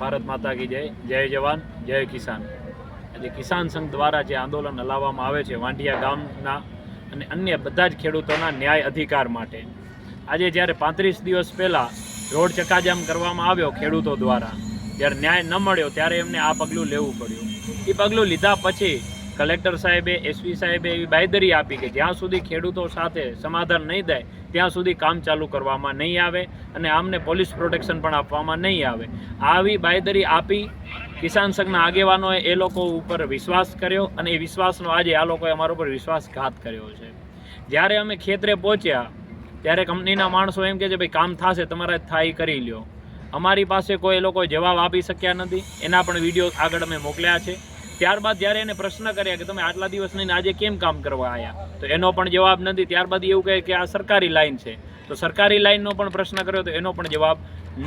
ભારત માતા કી જય જય જવાન, જય કિસાન. આજે કિસાન સંઘ દ્વારા જે આંદોલન હલાવવામાં આવે છે વાંઢિયા ગામના અને અન્ય બધા જ ખેડૂતોના ન્યાય અધિકાર માટે. આજે જ્યારે પાંત્રીસ દિવસ પહેલાં રોડ ચકાજામ કરવામાં આવ્યો ખેડૂતો દ્વારા, જ્યારે ન્યાય ન મળ્યો ત્યારે એમને આ પગલું લેવું પડ્યું. એ પગલું લીધા પછી કલેક્ટર સાહેબે, એસપી સાહેબે એવી બાયદરી આપી કે જ્યાં સુધી ખેડૂતો સાથે સમાધાન નહીં થાય, ત્યાં સુધી કામ ચાલુ કરવામાં નહીં આવે અને આમને પોલીસ પ્રોટેક્શન પણ આપવામાં નહીં આવે. આવી બાયદરી આપી કિસાન સંઘના આગેવાનોએ એ લોકો ઉપર વિશ્વાસ કર્યો અને એ વિશ્વાસનો આજે આ લોકોએ અમારા ઉપર વિશ્વાસઘાત કર્યો છે. જ્યારે અમે ખેતરે પહોંચ્યા, ત્યારે કંપનીના માણસો એમ કે છે, ભાઈ, કામ થશે, તમારે થાય, કરી લ્યો. અમારી પાસે કોઈ એ લોકો જવાબ આપી શક્યા નથી. એના પણ વીડિયો આગળ અમે મોકલ્યા છે. ત્યારબાદ જ્યારે એને પ્રશ્ન કર્યા કે તમે આટલા દિવસ નહીં આજે કેમ કામ કરવા આવ્યા તો એનો પણ જવાબ નથી. ત્યારબાદ એવું કહે કે આ સરકારી લાઈન છે. તો સરકારી લાઈનનો પણ પ્રશ્ન કર્યો તો એનો પણ જવાબ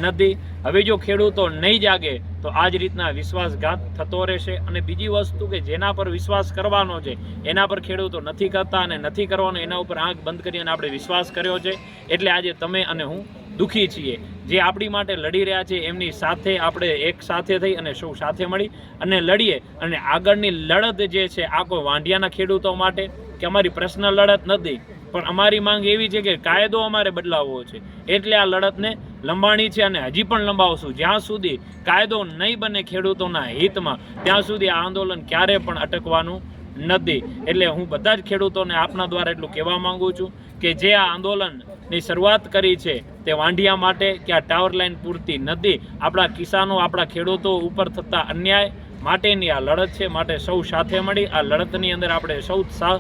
નથી. હવે જો ખેડૂતો નહીં જાગે, તો આ જ રીતના વિશ્વાસઘાત થતો રહેશે. અને બીજી વસ્તુ કે જેના પર વિશ્વાસ કરવાનો છે, એના પર ખેડૂતો નથી કરતા અને નથી કરવાનો, એના ઉપર આંખ બંધ કરી અને આપણે વિશ્વાસ કર્યો છે. એટલે આજે તમે અને હું દુઃખી છીએ. જે આપણી માટે લડી રહ્યા છે, એમની સાથે આપણે એક સાથે થઈ અને સૌ સાથે મળી અને લડીએ. અને આગળની લડત જે છે, આ કોઈ વાંઢિયાના ખેડૂતો માટે કે અમારી પર્સનલ લડત નથી. પણ અમારી માંગ એવી છે કે કાયદો અમારે બદલાવવો છે. એટલે આ લડતને લંબાણી છે અને હજી પણ લંબાવશું. જ્યાં સુધી કાયદો નહીં બને ખેડૂતોના હિતમાં, ત્યાં સુધી આ આંદોલન ક્યારે પણ અટકવાનું નથી. એટલે હું બધા જ ખેડૂતોને આપના દ્વારા એટલું કહેવા માગું છું કે જે આ આંદોલનની શરૂઆત કરી છે તે વાંઢિયા માટે કે આ ટાવર લાઇન પૂરતી નથી. આપણા કિસાનો, આપણા ખેડૂતો ઉપર થતા અન્યાય માટેની આ લડત છે. માટે સૌ સાથે મળી આ લડતની અંદર આપણે સૌ સહ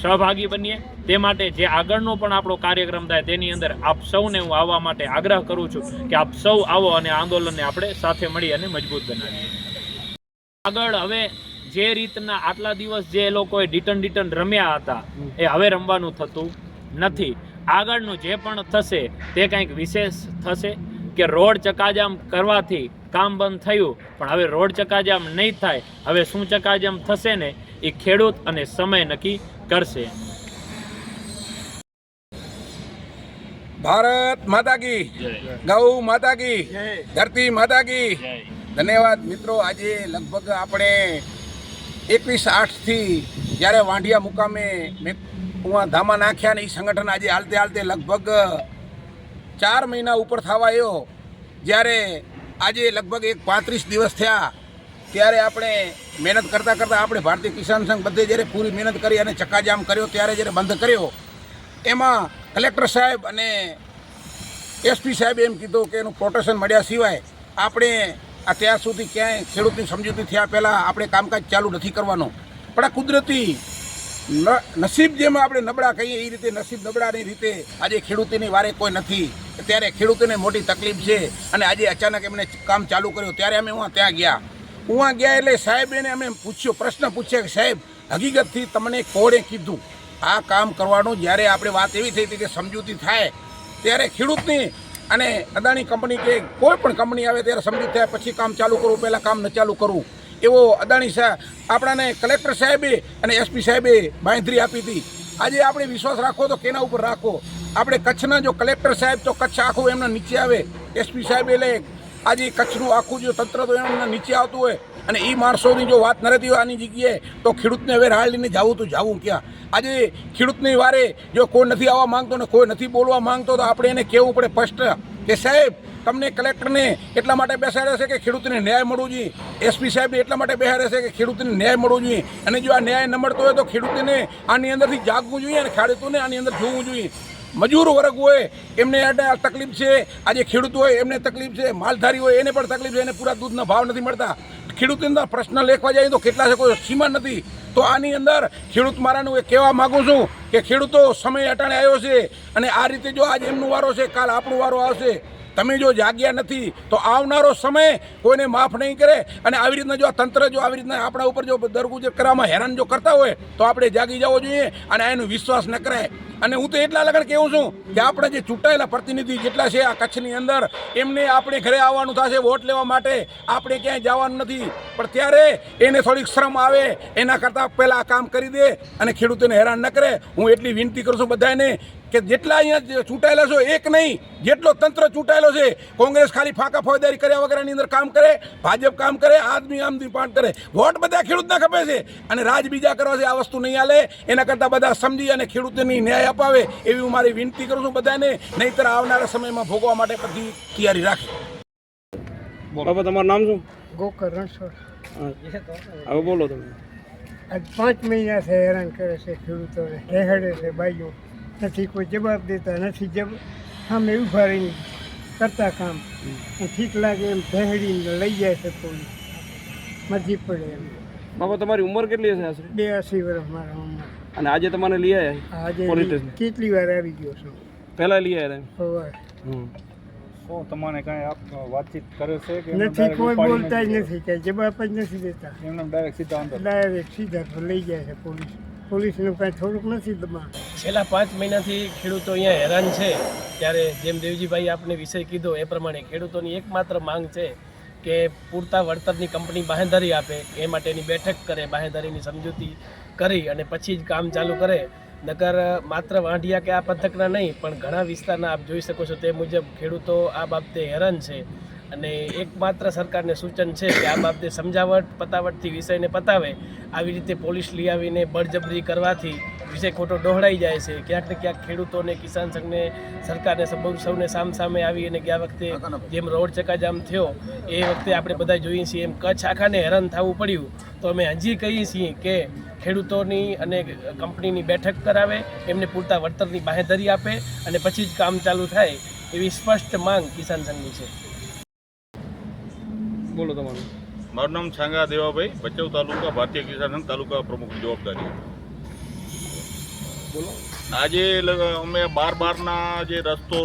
સહભાગી બનીએ. તે માટે જે આગળનો પણ આપણો કાર્યક્રમ થાય તેની અંદર આપ સૌને હું આવવા માટે આગ્રહ કરું છું કે આપ સૌ આવો અને આંદોલનને આપણે સાથે મળી અને મજબૂત બનાવીએ. આગળ હવે જે રીતના આટલા દિવસ જે એ લોકોએ ડિટન ડિટન રમ્યા હતા એ હવે રમવાનું થતું નથી. આગળનું જે પણ થશે તે કંઈક વિશેષ થશે કે રોડ ચકાજામ કરવાથી કામ બંધ થયું પણ હવે રોડ ચકાજામ નહીં થાય હવે શું ચકાજામ થશે ને એ ખેડૂત અને સમય નક્કી કરશે. ભારત માતા કી જય. ગૌ માતા કી ધરતી માતા કી. ધન્યવાદ મિત્રો આજે લગભગ આપણે એકવીસ આઠથી જ્યારે વાંઢિયા મુકામે મેં ધામા નાખ્યા ને એ સંગઠન આજે હાલતે હાલતે લગભગ ચાર મહિના ઉપર થવા આવ્યો જ્યારે આજે લગભગ એક પાંત્રીસ દિવસ થયા, ત્યારે આપણે મહેનત કરતાં કરતાં આપણે ભારતીય કિસાન સંઘ બધે જ્યારે પૂરી મહેનત કરી અને ચક્કાજામ કર્યો, ત્યારે જ્યારે બંધ કર્યો, એમાં કલેક્ટર સાહેબ અને એસપી સાહેબે એમ કીધું કે એનું પ્રોટેક્શન મળ્યા સિવાય આપણે આ ત્યાં સુધી ક્યાંય ખેડૂતની સમજૂતી થયા પહેલાં આપણે કામકાજ ચાલુ નથી કરવાનું. પણ આ કુદરતી નસીબ જેમાં આપણે નબળા કહીએ એ રીતે નસીબ નબળાની રીતે આજે ખેડૂતોની વારે કોઈ નથી. ત્યારે ખેડૂતોને મોટી તકલીફ છે અને આજે અચાનક એમને કામ ચાલુ કર્યું. ત્યારે અમે હું ત્યાં ગયા. હું ગયા એટલે સાહેબેને અમે પૂછ્યો, પ્રશ્ન પૂછ્યો કે સાહેબ, હકીકતથી તમને કોણે કીધું? આ કામ કરવાનું જ્યારે આપણે વાત એવી થઈ હતી કે સમજૂતી થાય, ત્યારે ખેડૂતની અને અદાણી કંપની કે કોઈ પણ કંપની આવે ત્યારે સમજૂત થયા પછી કામ ચાલુ કરવું, પહેલાં કામ ન ચાલુ કરવું. એવો અદાણી સાહેબ આપણાને કલેક્ટર સાહેબે અને એસપી સાહેબે બાંધરી આપી હતી. આજે આપણે વિશ્વાસ રાખો તો કેના ઉપર રાખો? આપણે કચ્છના જો કલેક્ટર સાહેબ તો કચ્છ આખું એમના નીચે આવે. એસપી સાહેબ એટલે આજે કચ્છનું આખું જો તંત્ર તો એમના નીચે આવતું હોય. અને એ માણસોની જો વાત ન રહેતી હોય આની જગ્યાએ, તો ખેડૂતને હવે રાહ લઈને જવું તો જવું ક્યાં? આજે ખેડૂતની વારે જો કોઈ નથી આવવા માંગતો ને કોઈ નથી બોલવા માંગતો, તો આપણે એને કહેવું પડે સ્પષ્ટ કે સાહેબ, તમને કલેક્ટરને એટલા માટે બેસાડ્યા છે કે ખેડૂતને ન્યાય મળવું જોઈએ? એસપી સાહેબને એટલા માટે બેસાડ્યા છે કે ખેડૂતને ન્યાય મળવો જોઈએ? અને જો આ ન્યાય ન મળતો હોય તો ખેડૂતને આની અંદરથી જાગવું જોઈએ અને ખેડૂતોને આની અંદર જોવું જોઈએ. મજૂર વર્ગ હોય, એમને આ તકલીફ છે. આજે ખેડૂત હોય, એમને તકલીફ છે. માલધારી હોય, એને પણ તકલીફ છે. એને પૂરા દૂધના ભાવ નથી મળતા. ખેડૂતની અંદર પ્રશ્ન લેખવા જાય તો કેટલા છે, કોઈ સીમા નથી. તો આની અંદર ખેડૂત મારાનું એ કહેવા માગું છું કે ખેડૂતો સમય અટાણે આવ્યો છે અને આ રીતે જો આજ એમનો વારો છે, કાલ આપણો વારો આવશે. તમે જો જાગ્યા નથી, તો આવનારો સમય કોઈને માફ નહીં કરે. અને આવી રીતના જો આ તંત્ર જો આવી રીતના આપણા ઉપર જો દરગુજર કરવામાં હેરાન જો કરતા હોય, તો આપણે જાગી જવો જોઈએ અને એનો વિશ્વાસ ન કરાય. અને હું તો એટલા લગન કહેવું છું કે આપણે જે ચૂંટાયેલા પ્રતિનિધિ જેટલા છે આ કચ્છની અંદર, એમને આપણે ઘરે આવવાનું થશે, વોટ લેવા માટે આપણે ક્યાંય જવાનું નથી. પણ ત્યારે એને થોડીક શ્રમ આવે, એના કરતાં પહેલાં આ કામ કરી દે અને ખેડૂતોને હેરાન ન કરે. હું એટલી વિનંતી કરું છું બધાને કે જેટલા અહીંયા ચૂંટાયેલા છો એક નહીં જેટલો તંત્ર ચૂંટાયેલો છે કોંગ્રેસ ખાલી ફાંકા ફોજદારી કર્યા વગરની અંદર કામ કરે ભાજપ કામ કરે આદમી આમદી પાન કરે. વોટ બધા ખેડૂતને ખપે છે? અને રાજ બીજા કરવા છે આ વસ્તુ નહીં હાલે. એના કરતાં બધા સમજી અને ખેડૂતોની ન્યાય અપાવે એવી હું મારી વિનંતી કરું છું બધાને. નહીંતર આવનારા સમયમાં ભોગવા માટે બધી તૈયારી રાખે. બાબા તમારું નામ શું? ગોકર રણછોડ. હવે બોલો તમે. આજ પાંચ મહિનાથી હેરાન કરે છે ખેડૂતોને. હેહડે છે બાઈઓ. નથી કોઈ જવાબ દેતા નથી જબ આમ ઊભા રહીને કરતા કામ. ઠીક લાગે એમ ઢહેડીને લઈ જાય છે પોલીસ મરજી પડે એમ. બાબા તમારી ઉંમર કેટલી હશે આશરે? બે અસી વર્ષ મારા ઉંમર. અને આજે તમારે લઈ આવ્યા આજે કેટલી વાર આવી ગયો છું. પહેલા લઈ આવ્યા. શું તમને કાંઈ આપ વાતચીત કરે છે કે નથી કોઈ બોલતા જ નથી કઈ જવાબ જ નથી દેતા. એમને ડાયરેક્ટ સીધા અંદર. ડાયરેક્ટ સીધા લઈ જાય છે પોલીસ. પોલીસનું કાંઈ થોડુંક નથી દબાણ છેલ્લા પાંચ મહિનાથી ખેડૂતો અહીંયા હેરાન છે. ત્યારે જેમ દેવજીભાઈ આપને વિષય કીધો એ પ્રમાણે ખેડૂતોની એકમાત્ર માંગ છે કે પૂરતા વળતરની કંપની બાહેંધારી આપે, એ માટેની બેઠક કરે, બાહેંધારીની સમજૂતી કરી અને પછી જ કામ ચાલુ કરે. નગર માત્ર વાંઢિયા કે આ પથકના નહીં, પણ ઘણા વિસ્તારના આપ જોઈ શકો છો તે મુજબ ખેડૂતો આ બાબતે હેરાન છે. અને એકમાત્ર સરકારને સૂચન છે કે આ બાબતે સમજાવટ, પતાવટથી વિષયને પતાવે, આવી રીતે પોલીસ લઈ આવીને બળજબરી કરવાથી વિષય ખોટો ડહોળાઈ જાય છે. ક્યાંક ને ક્યાંક ખેડૂતોને કિસાન સંઘને સરકારને સૌને સામ સામે આવી અને ગયા વખતે જેમ રોડ ચકાજામ થયો, એ વખતે આપણે બધા જોઈએ છીએ એમ કચ્છ આખાને હેરાન થવું પડ્યું. તો અમે હજી કહીએ છીએ કે ખેડૂતોની અને કંપનીની બેઠક કરાવે, એમને પૂરતા વળતરની બાહેધરી આપે અને પછી જ કામ ચાલુ થાય એવી સ્પષ્ટ માંગ કિસાન સંઘની છે. બોલો તમારું. મારું નામ છાંગા દેવાભાઈ ભચાઉ તાલુકા ભારતીય કિસાન તાલુકા પ્રમુખ જવાબદારી. બોલો. આજે અમે બાર બારના જે રસ્તો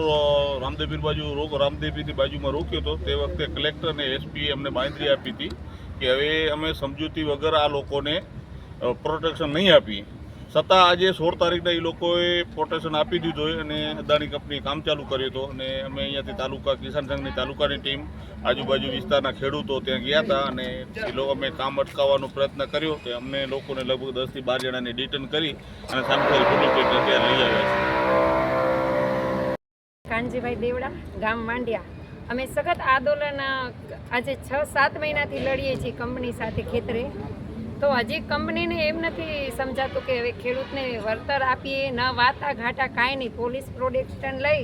રામદેવીર બાજુ રોક રામદેવીની બાજુમાં રોક્યો હતો તે વખતે કલેક્ટર અને એસપી અમને માહિતી આપી હતી કે હવે અમે સમજૂતી વગર આ લોકોને પ્રોટેક્શન નહીં આપી. છતાં આજે સોળ તારીખના એ લોકોએ પ્રોટેક્શન આપી દીધું હોય અને અદાણી કંપની કામ ચાલુ કર્યું હતું અને અમે અહીંયાથી તાલુકા કિસાન સંઘની તાલુકાની ટીમ આજુબાજુ વિસ્તારના ખેડૂતો ત્યાં ગયા હતા અને એ લોકો અમે કામ અટકાવવાનો પ્રયત્ન કર્યો તે અમને લોકોને લગભગ દસથી બાર જણાને ડિટેન કરી અને સામખેલ પોલીસ ત્યાં લઈ આવ્યા છે. કાનજીભાઈ દેવડા, ગામ માંડ્યા. અમે સખત આંદોલન આજે છ સાત મહિનાથી લડીએ છીએ કંપની સાથે ખેતરે. તો હજી કંપનીને એમ નથી સમજાતું કે હવે ખેડૂતને વળતર આપીએ, ન વાતા ઘાટા કાંઈ નહીં. પોલીસ પ્રોડક્શન લઈ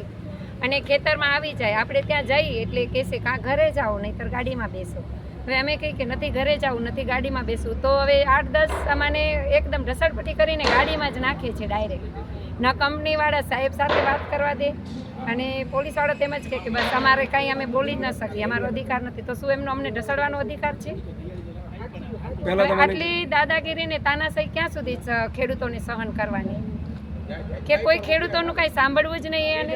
અને ખેતરમાં આવી જાય. આપણે ત્યાં જઈએ એટલે કહેશે કાં ઘરે જાઓ, નહીંતર ગાડીમાં બેસો. હવે અમે કહીએ કે નથી ઘરે જાવું નથી ગાડીમાં બેસવું તો હવે આઠ દસ અમાને એકદમ ઢસડપટી કરીને ગાડીમાં જ નાખે છે ડાયરેક્ટ. ન કંપનીવાળા સાહેબ સાથે વાત કરવા દે અને પોલીસવાળા તેમ જ કહે કે બસ અમારે કાંઈ અમે બોલી જ ન શકીએ. અમારો અધિકાર નથી. તો શું એમનો અમને ઢસડવાનો અધિકાર છે? આટલી દાદાગીરી ને તાનાશાહી ક્યાં સુધી ખેડૂતોને સહન કરવાની? કે કોઈ ખેડૂતોનું કાંઈ સાંભળવું જ નહીં અને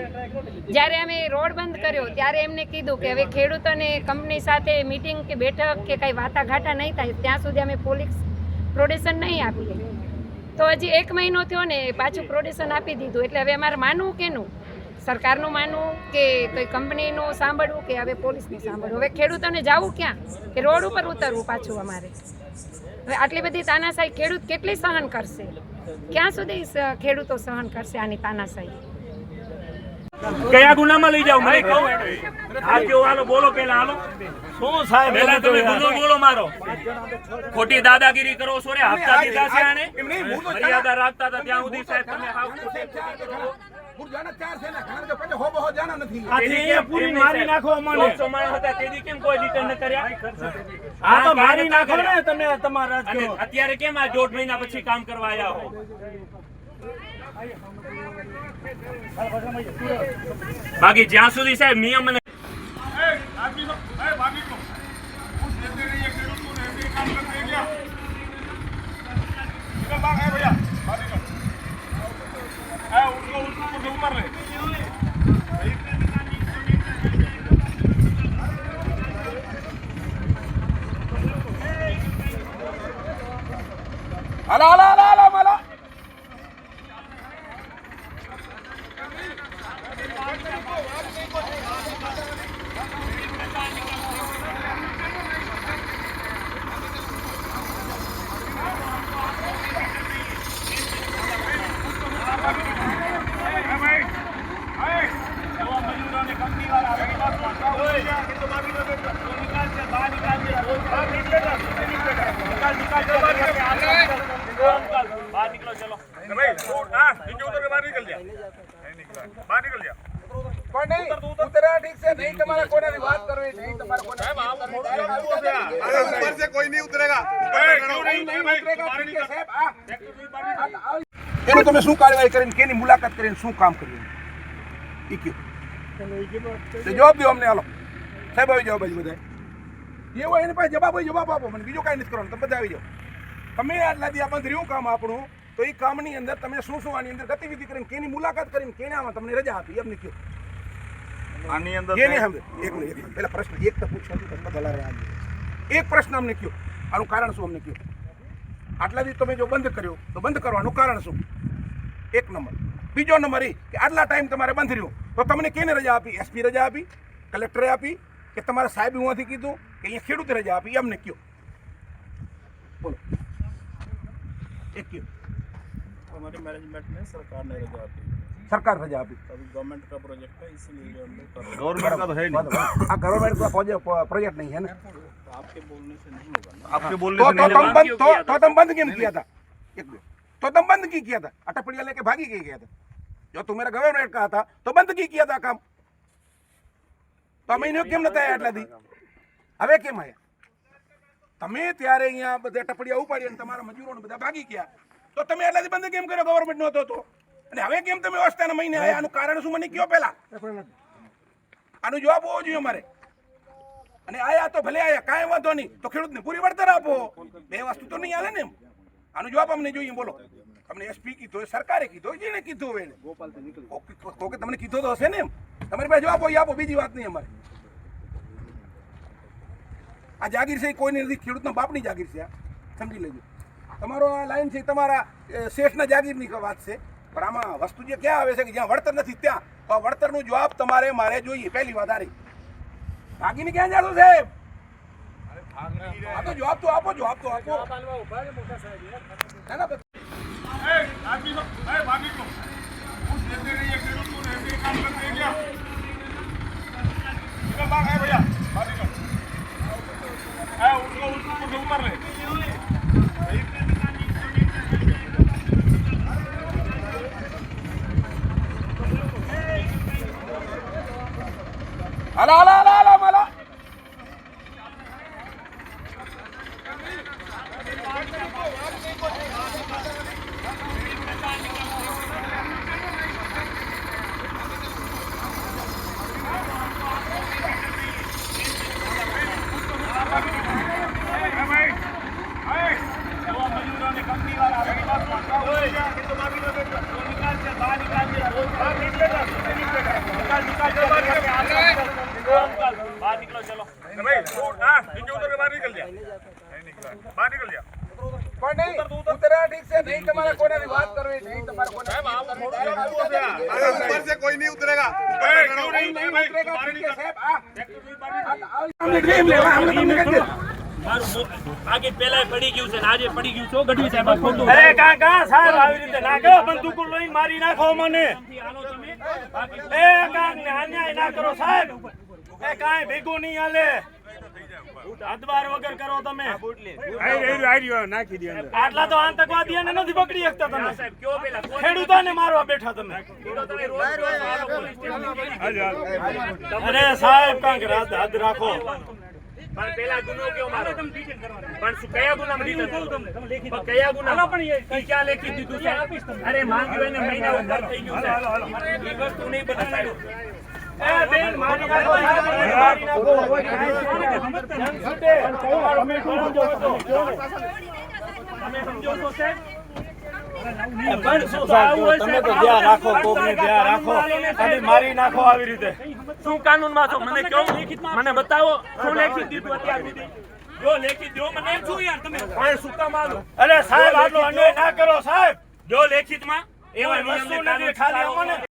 જ્યારે અમે રોડ બંધ કર્યો ત્યારે એમને કીધું કે હવે ખેડૂતોને કંપની સાથે મીટિંગ કે બેઠક કે કાંઈ વાટાઘાટા નહીં થાય ત્યાં સુધી અમે પોલીસ પ્રોડેશન નહીં આપીએ. તો હજી એક મહિનો થયો ને પાછું પ્રોડેશન આપી દીધું એટલે હવે અમારે માનવું કેનું? સરકારનું માનવું કે કોઈ કંપનીનું સાંભળવું કે હવે પોલીસને સાંભળવું? હવે ખેડૂતોને જવું ક્યાં? કે રોડ ઉપર ઉતરવું પાછું અમારે? હવે આટલી બધી તાનાશાહી ખેડૂત કેટલી સહન કરશે? ક્યાં સુધી ખેડૂતો સહન કરશે આની તાનાશાહી? કયા ગુનામાં લઈ જાવ મને કહો આ કેવો હાલો? બોલો પેલા હાલો. શું સાહેબ પેલા તમે ગુનો બોલો મારો. ખોટી દાદાગીરી કરો છો રે હપ્તા દીધા છે આને. મર્યાદા રાખતા હતા ત્યાં સુધી સાહેબ તમે હાવ જાણે ચાર છે ને કારણ કે પછી હો જાણા નથી. પૂરી મારી નાખો અમને? માણસ હતા તેથી કેમ કોઈ રિટર્ન ન કર્યા? આ તો મારી નાખો ને તમે તમારા અત્યારે કેમ આ દોઢ મહિના પછી કામ કરવા આવ્યા હો? બાકી જ્યાં સુધી સાહેબ નિયમ અને હાલો હાલો હાલો હાલો હાલો નહીં તમારે કોને વાત કરવી નહીં તમારે કોઈનાથી કોઈ નહીં ઉતરેગા. એનું તમે શું કાર્યવાહી કરીને કેની મુલાકાત કરીને શું કામ કર્યું? ઈ કયો એ જવાબ દો અમને હાલો. સાહેબ આવી જાઓ બાજુ બધા જે હોય એની પાસે જવાબ હોય જવાબ આપો મને. બીજું કાંઈ નથી કરવાનું. તમે બધા આવી જાઓ. તમે આટલા દી આ બંધ રહ્યું કામ આપણું તો એ કામની અંદર તમે શું શું આની અંદર ગતિવિધિ કરીને કેની મુલાકાત કરીને કેને આમાં તમને રજા આપી એમને કયો આની અંદર એ નહીં સમજે એક પ્રશ્ન એક તો પૂછવા તમને ભલા એક પ્રશ્ન અમને કયો? આનું કારણ શું અમને કયો? આટલા દિવસ તમે જો બંધ કર્યો તો બંધ કરવાનું કારણ શું? એક નંબર. બીજો નંબર એ કે આટલા ટાઈમ તમારે બંધ રહ્યો. તો તમને કેને રજા આપી? એસપી રજા આપી? કલેક્ટરે આપી? કે તમારા સાહેબ હોવાથી કીધું કે અહીંયા ખેડૂતે રજા આપી? એમને કયો? બોલો. એક કયો? અમારી મેનેજમેન્ટને સરકારને રજા આપી. रजा दी સરકાર રજા આપી अभी गवर्नमेंट का प्रोजेक्ट है इसीलिए हम लोग कर रहे हैं गवर्नमेंट का तो है नहीं આ ગવર્મેન્ટ का પ્રોજેક્ટ નહીં है ना तो आपके बोलने से नहीं होगा ना आपके बोलने तो से तो नहीं तुम लगा। बंद तो तो तुम बंद केम किया था एक मिनट तो तुम बंद की किया था अटपड़िया लेके भागी के गया था जो तुम मेरा गवर्नमेंट का था तो बंद की किया था काम તો અમે એને કેમ નતા આટલા દી હવે કેમ આયા તમે ત્યારે અહીંયા બધા ટપડિયા ઉપાડી અને તમારા મજૂરોને બધા ભાગી ગયા તો તમે એટલા દી બંધ કેમ કર્યો ગવર્મેન્ટ નહોતો તો અને હવે કેમ તમે અવસ્થાના મહિને આયા આનું કારણ શું? મને કયો પહેલા? આનો જવાબ હોવો જોઈએ અમારે. અને આયા તો ભલે આયા કાંઈ વાંધો નહીં. તો ખેડૂતને પૂરી વળતર આપો. બે વસ્તુ તો નહીં આવે ને એમ. આનો જવાબ અમને જોઈએ બોલો. તમને એસપી કીધો સરકારે કીધો જેને કીધો એને. ઓકે, તો કે તમને કીધો તો હશે ને એમ. તમારી પાસે જવાબ હોય આપો. બીજી વાત નહીં અમારે. આ જાગીર છે કોઈને નથી. ખેડૂતના બાપની જાગીર છે સમજી લેજો. તમારો આ લાઈન છે તમારા શેઠના જાગીરની વાત છે. પણ આમાં વસ્તુ જે ક્યાં આવે છે કે જ્યાં વળતર નથી ત્યાં? તો આ વળતરનો જવાબ તમારે મારે જોઈએ પહેલી વાત આ ભાગીને ક્યાં જાણો સાહેબ? આ તો જવાબ તો આપો જવાબ તો આપો. ના, ના, પેલા પડી ગયું છે ને પડી ગયું છો ગઢવી સાહેબ સાહેબ આવી રીતે ના કરો બંદૂક લઈને મારી નાખો મને. એ ના કરો સાહેબ. એ કાંઈ ભેગું નહીં હાલે. અદબાર વગર કરો તમે. નાખી દે આટલા તો આતંકવાદીઓને નથી પકડી શકતા તમે. ખેડૂતોને મારવા બેઠા તમે. અરે સાહેબ કાંક રાત હદ રાખો. પણ પેલા ગુનો કયો મારો? પણ કયા ગુનામાં દીધો પણ કયા ગુના પણ એ ક્યાં લેખી દીધું છે અરે માંગ્યું એને મહિના થઈ ગયું છે એ વસ્તુ નહીં બતાવ્યું એ બેન મારી નાખો મારી નાખો તમે સમજો છો? સાહેબ? પણ શું સાહેબ તમે તો ધ્યાન રાખો કોકને ધ્યાન રાખો. અને મારી નાખો આવી રીતે. શું કાનૂનમાં છો? મને કહો. મને બતાવો. શું લેખી દીધું અત્યાર સુધી? જો લેખી દો મને શું યાર? તમે કોઈ શું કામ આલો? અરે સાહેબ આટલો અન્યાય ના કરો સાહેબ. જો લેખિતમાં એવા કોઈ વસ્તુ ખાલી અમને